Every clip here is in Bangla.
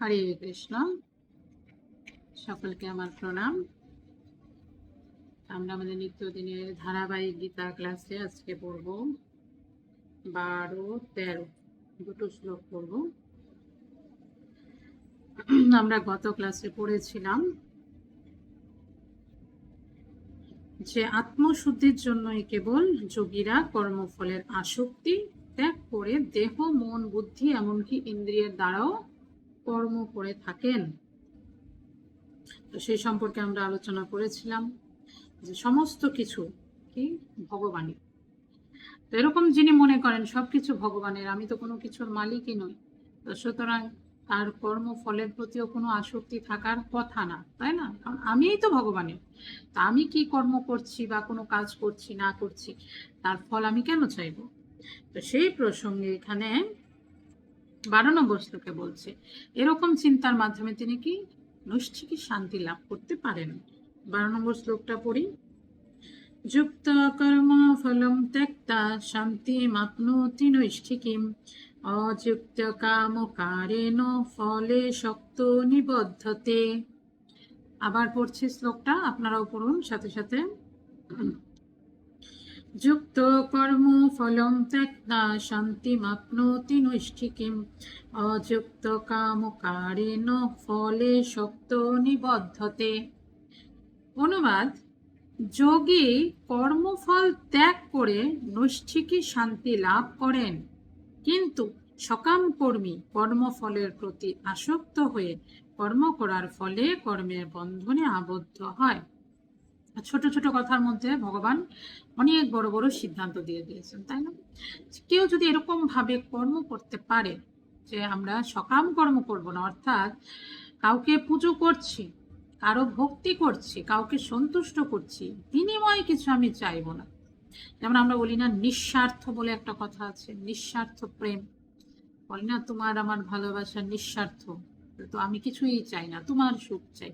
হরে কৃষ্ণ। সকলকে আমার প্রণাম। আমরা আমাদের নিত্যদিনের ধারাবাহিক গীতা ক্লাসে আজকে পড়ব। বারো, তেরো, দুটো শ্লোক পড়ব। আমরা গত ক্লাসে পড়েছিলাম যে আত্মশুদ্ধির জন্যই কেবল যোগীরা কর্মফলের আসক্তি ত্যাগ করে দেহ, মন, বুদ্ধি, এমনকি ইন্দ্রিয়ের দ্বারাও কর্ম করে থাকেন। তো সেই সম্পর্কে আমরা আলোচনা করেছিলাম যে সমস্ত কিছু কি ভগবানই। তো এরকম যিনি মনে করেন সবকিছু ভগবানের, আমি তো কোনো কিছুর মালিকই নই। তো সুতরাং তার কর্মফলের প্রতিও কোনো আসক্তি থাকার কথা না, তাই না? কারণ আমিই তো ভগবানের তা আমি কি কর্ম করছি বা কোনো কাজ করছি না করছি, তার ফল আমি কেন চাইব? তো সেই প্রসঙ্গে এখানে বারো নম্বর শ্লোকে বলছে, এরকম চিন্তার মাধ্যমে তিনি কি নৈষ্ঠিকী শান্তি লাভ করতে পারেন? বারো নম্বর শ্লোকটা পড়ি, যুক্ত কর্ম ফলম ত্যক্তা শান্তি মাপনোতি নৈষ্ঠিকীম, অযুক্ত কাম কারেণ ফলে শক্ত নিবদ্ধতে। আবার পড়ছি শ্লোকটা, আপনারাও পড়ুন সাথে সাথে। যুক্ত কর্ম ফলম ত্যক্তা শান্তিমাপ্নোতি নৈষ্ঠিকীম। অযুক্ত কাম কারেণ ফলে শক্ত নিবদ্ধতে। অনুবাদ, যোগী কর্মফল ত্যাগ করে নৈষ্ঠিকী শান্তি লাভ করেন, কিন্তু সকাম কর্মী কর্মফলের প্রতি আসক্ত হয়ে কর্ম করার ফলে কর্মের বন্ধনে আবদ্ধ হয়। ছোট ছোট কথার মধ্যে ভগবান অনেক বড় বড় সিদ্ধান্ত দিয়ে দিয়েছেন, তাই না? কেউ যদি এরকম ভাবে কর্ম করতে পারে যে আমরা সকাম কর্ম করব না, অর্থাৎ কাউকে পুজো করছি, কারও ভক্তি করছি, কাউকে সন্তুষ্ট করছি, বিনিময়ে কিছু আমি চাইব না। যেমন আমরা বলি না নিঃস্বার্থ বলে একটা কথা আছে, নিঃস্বার্থ প্রেম। বলি না, তোমার আমার ভালোবাসা নিঃস্বার্থ, তো আমি কিছুই চাই না, তোমার সুখ চাই।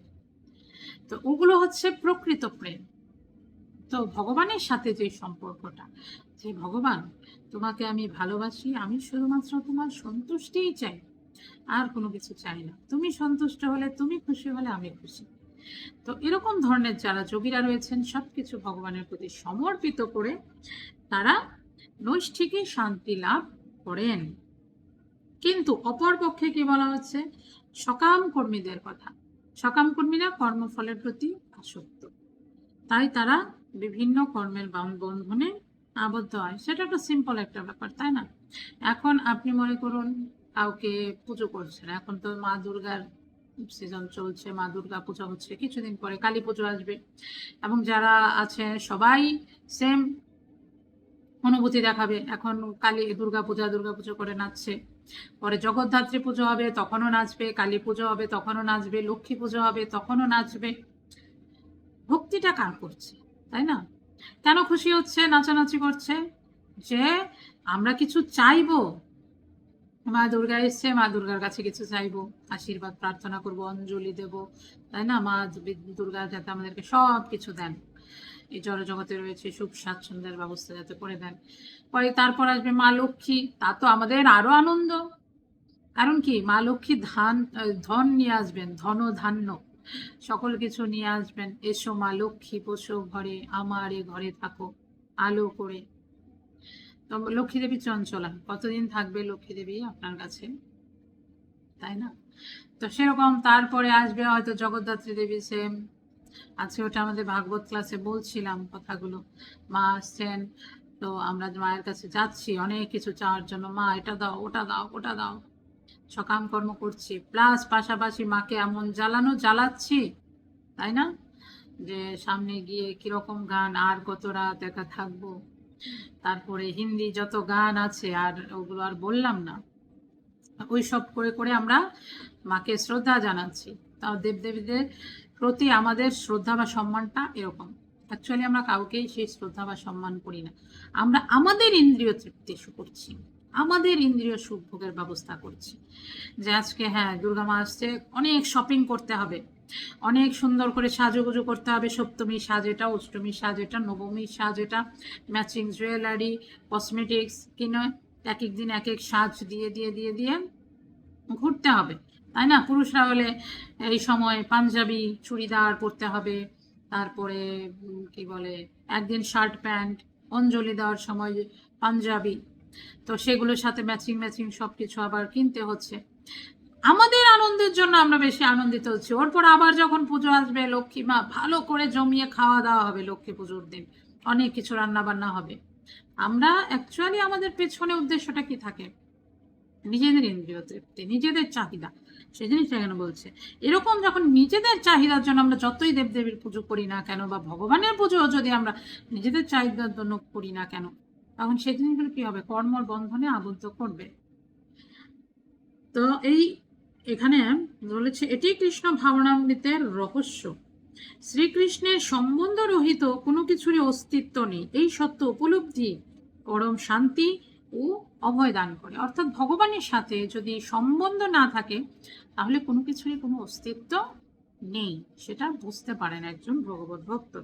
তো ওগুলো হচ্ছে প্রকৃত প্রেম। তো ভগবানের সাথে যে সম্পর্কটা, যে ভগবান, তোমাকে আমি ভালোবাসি, আমি শুধুমাত্র তোমার সন্তুষ্টিই চাই, আর কোনো কিছু চাই না। তুমি সন্তুষ্ট হলে, তুমি খুশি হলে আমি খুশি। তো এরকম ধরনের যারা যোগীরা রয়েছেন, সবকিছু ভগবানের প্রতি সমর্পিত করে তারা নৈষ্ঠিকই শান্তি লাভ করেন। কিন্তু অপরপক্ষে কি বলা হচ্ছে? সকাম কর্মীদের কথা। সকাম কর্মীরা কর্মফলের প্রতি আসক্ত। তাই তারা বিভিন্ন কর্মের বন্ধনে আবদ্ধ হয়। সেটা একটা সিম্পল একটা ব্যাপার, তাই না? এখন আপনি মনে করুন কাউকে পুজো করছেন, এখন তো মা দুর্গার সিজন চলছে, মা দুর্গা পূজা হচ্ছে, কিছুদিন পরে কালী পুজো আসবে। এবং যারা আছে সবাই সেম অনুভূতি দেখাবে, এখন কালী দুর্গা পূজা, দুর্গা পুজো করে নাচছে। পরে জগদ্ধাত্রী পুজো হবে, তখনও নাচবে, কালী পুজো হবে, তখনও নাচবে, লক্ষ্মী পুজো হবে, তখনও নাচবে। ভক্তিটা কার করছে, তাই না? কেন খুশি হচ্ছে, নাচানাচি করছে? যে আমরা কিছু চাইব। মা দুর্গা এসছে, মা দুর্গার কাছে কিছু চাইব, আশীর্বাদ প্রার্থনা করব, অঞ্জলি দেব, তাই না? মা দুর্গা যাতে আমাদেরকে সব কিছু দেন। এই জড়জগতে রয়েছে, সুখ স্বাচ্ছন্দ্যের ব্যবস্থা যাতে করে দেন। পরে তারপর আসবে মা লক্ষ্মী, তা তো আমাদের আরও আনন্দ। কারণ কি? মা লক্ষ্মী ধান ধন নিয়ে আসবেন ধন ধান্য সকল কিছু নিয়ে আসবেন। এসো মা লক্ষ্মী পোষো ঘরে, আমার এ ঘরে থাকো, আলো করে। তো লক্ষ্মী দেবী চঞ্চলা, কতদিন থাকবে লক্ষ্মী দেবী আপনার কাছে? তাই না? তো সেরকম তারপরে আসবে হয়তো জগদ্ধাত্রী দেবী সেম আজকে ওটা আমাদের ভাগবত ক্লাসে বলছিলাম কথাগুলো। মা আসছেন, তো আমরা মায়ের কাছে যাচ্ছি, অনেক কিছু চাওয়ার জন্য। মা, এটা দাও, ওটা দাও ওটা দাও। সকাম কর্ম করছি। প্লাস পাশাপাশি মাকে এমন জ্বালানো, জ্বালাচ্ছি, তাই না? যে সামনে গিয়ে কীরকম গান, আর কত রাত একা থাকব? তারপরে হিন্দি যত গান আছে, আর ওগুলো আর বললাম না। ওই সব করে করে আমরা মাকে শ্রদ্ধা জানাচ্ছি। তাও দেবদেবীদের প্রতি আমাদের শ্রদ্ধা বা সম্মানটা এরকম। অ্যাকচুয়ালি আমরা কাউকেই সেই শ্রদ্ধা বা সম্মান করি না। আমরা আমাদের ইন্দ্রিয় তৃপ্তি করছি। আমাদের ইন্দ্রিয় সুখ ভোগের ব্যবস্থা করছি। যে আজকে হ্যাঁ দুর্গা মা আসছে, অনেক শপিং করতে হবে। অনেক সুন্দর করে সাজুগুজু করতে হবে। সপ্তমী সাজ এটা, অষ্টমী সাজ এটা, নবমী সাজ এটা ম্যাচিং জুয়েলারি কসমেটিক্স কি এক এক দিন এক এক সাজ দিয়ে দিয়ে দিয়ে দিয়ে ঘুরতে হবে। তাই না? পুরুষরা হলে এই সময় পাঞ্জাবি চুড়িদার পরতে হবে, তারপরে কি বলে, একদিন শার্ট প্যান্ট, অঞ্জলি দেওয়ার সময় পাঞ্জাবি। তো সেগুলোর সাথে ম্যাচিং ম্যাচিং সব কিছু আবার কিনতে হচ্ছে। আমাদের আনন্দের জন্য আমরা বেশি আনন্দিত হচ্ছি। ওর পর আবার যখন পুজো আসবে, লক্ষ্মী মা ভালো করে জমিয়ে খাওয়া দাওয়া হবে লক্ষ্মী পুজোর দিন। অনেক কিছু রান্না বান্না হবে। আমরা অ্যাকচুয়ালি আমাদের পেছনে উদ্দেশ্যটা কি থাকে? নিজেদের ইন্দ্রিয় তৃপ্তি, নিজেদের চাহিদা। সেই জিনিসটা কেন বলছে? এরকম যখন নিজেদের চাহিদার জন্য আমরা যতই দেবদেবীর পুজো করি না কেন বা ভগবানের পুজো যদি আমরা নিজেদের চাহিদার জন্য করি না কেন, তখন সেই জিনিসগুলো কি হবে? কর্মর বন্ধনে আবদ্ধ করবে। তো এই এখানে বলেছে, এটি কৃষ্ণ ভাবনামৃতের রহস্য। শ্রীকৃষ্ণের সম্বন্ধ রহিত কোনো কিছুরই অস্তিত্ব নেই। এই সত্য উপলব্ধি, পরম শান্তি ও অভয় দান করে। অর্থাৎ ভগবানের সাথে যদি সম্বন্ধ না থাকে, তাহলে কোনো কিছুরই কোনো অস্তিত্ব নেই। সেটা বুঝতে পারেন একজন ভগবত ভক্ত।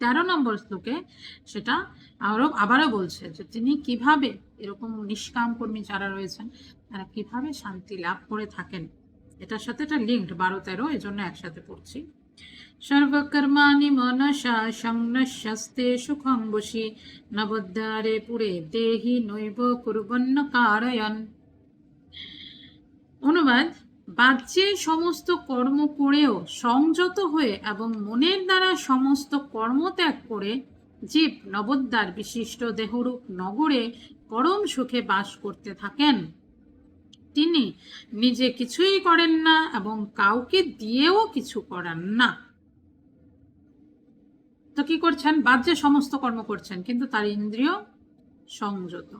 তেরো নম্বর শ্লোকে সেটা আরও, আবারও বলছে যে তিনি কীভাবে এরকম নিষ্কাম কর্মী যারা রয়েছেন, তারা কীভাবে শান্তি লাভ করে থাকেন। এটার সাথে এটা লিঙ্কড বারো তেরো এই জন্য একসাথে পড়ছি। সর্বকর্মাণি মনসা সংনশ্যস্তে সুখং বসি নবদ্বারে পুরে দেহি নৈব কুর্বন্ন কারয়ন। অনুবাদ, বাহ্যে সমস্ত কর্ম করেও সংযত হয়ে এবং মনের দ্বারা সমস্ত কর্ম ত্যাগ করে জীব নবদ্বার বিশিষ্ট দেহরূপ নগরে পরম সুখে বাস করতে থাকেন। তিনি নিজে কিছুই করেন না এবং কাউকে দিয়েও কিছু করান না। তো কি করছেন? বাহ্যে সমস্ত কর্ম করছেন, কিন্তু তার ইন্দ্রিয় সংযত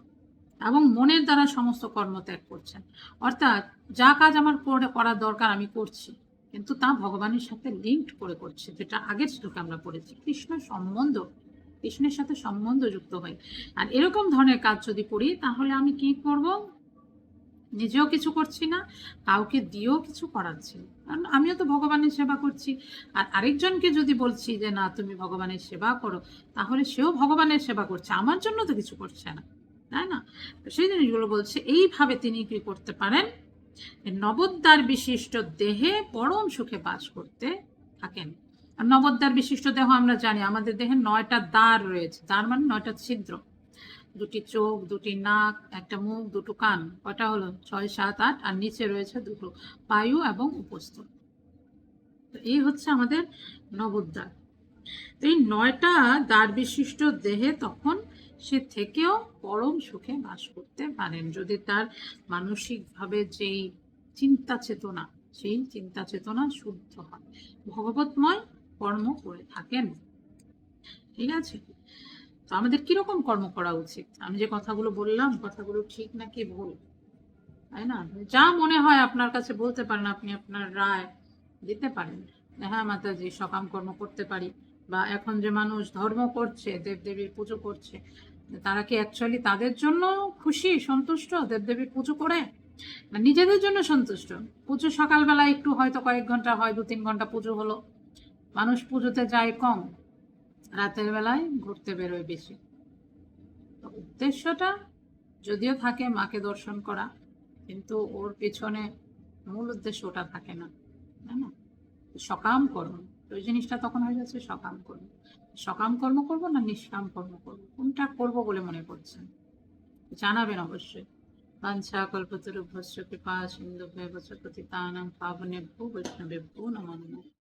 এবং মনের দ্বারা সমস্ত কর্ম ত্যাগ করছেন। অর্থাৎ যা কাজ আমার করে করার দরকার আমি করছি, কিন্তু তা ভগবানের সাথে লিঙ্কড করে করছে, যেটা আগের শ্লোকে আমরা পড়েছি। কৃষ্ণ সম্বন্ধ, কৃষ্ণের সাথে সম্বন্ধ যুক্ত হয় আর এরকম ধরনের কাজ যদি করি, তাহলে আমি কি করব? নিজেও কিছু করছি না, কাউকে দিয়েও কিছু করাচ্ছি। কারণ আমিও তো ভগবানের সেবা করছি। আর আরেকজনকে যদি বলছি যে, না, তুমি ভগবানের সেবা করো, তাহলে সেও ভগবানের সেবা করছে। আমার জন্য তো কিছু করছে না, তাই না? সেই জিনিসগুলো বলছে, এইভাবে তিনি কি করতে পারেন? নবদ্বার বিশিষ্ট দেহে পরম সুখে বাস করতে থাকেন। আর নবদ্বার বিশিষ্ট দেহ আমরা জানি, আমাদের দেহে নয়টা দ্বার রয়েছে। দ্বার মানে নয়টা ছিদ্র। দুটি চোখ, দুটি নাক, একটা মুখ, দুটো কান। কটা হলো? ছয়, সাত, আট। আর নিচে রয়েছে দুটো পায়ু এবং উপস্থ। তো এই হচ্ছে আমাদের নবদ্বার তো এই নয়টা দ্বার বিশিষ্ট দেহে তখন সে থেকেও পরম সুখে বাস করতে পারেন। যদি তার মানসিকভাবে যেই চিন্তা চেতনা, সেই চিন্তা চেতনা শুদ্ধ হয়, ভগবতময় কর্ম করে থাকেন। ঠিক আছে? তো আমাদের কীরকম কর্ম করা উচিত? আমি যে কথাগুলো বললাম, কথাগুলো ঠিক নাকি ভুল? তাই না? যা মনে হয় আপনার কাছে বলতে পারেন, আপনি আপনার রায় দিতে পারেন। হ্যাঁ মাতাজি, সকাম কর্ম করতে পারি। বা এখন যে মানুষ ধর্ম করছে, দেবদেবীর পুজো করছে, তারা কি অ্যাকচুয়ালি তাদের জন্য খুশি, সন্তুষ্ট, দেবদেবীর পুজো করে? নিজেদের জন্য সন্তুষ্ট? পুজো সকালবেলা একটু হয়তো কয়েক ঘণ্টা হয় দু তিন ঘণ্টা পুজো হলো। মানুষ পুজোতে যায় কম। রাতের বেলায় ঘুরতে বেরোয় বেশি। তো উদ্দেশ্যটা যদিও থাকে মাকে দর্শন করা, কিন্তু ওর পেছনে মূল উদ্দেশ্য ওটা থাকে না, তাই না? সকাম কর্ম ওই জিনিসটা তখন হয়ে যাচ্ছে সকাম কর্ম সকাম কর্ম করব না নিষ্কাম কর্ম করব? কোনটা করব বলে মনে করছেন? জানাবেন অবশ্যই। বাঞ্ছা কল্পতরু ভস্য কৃপা সিন্ধু ভয় বচ পতিতানাং বৈষ্ণবে বৈষ্ণবেভ্যো নমঃ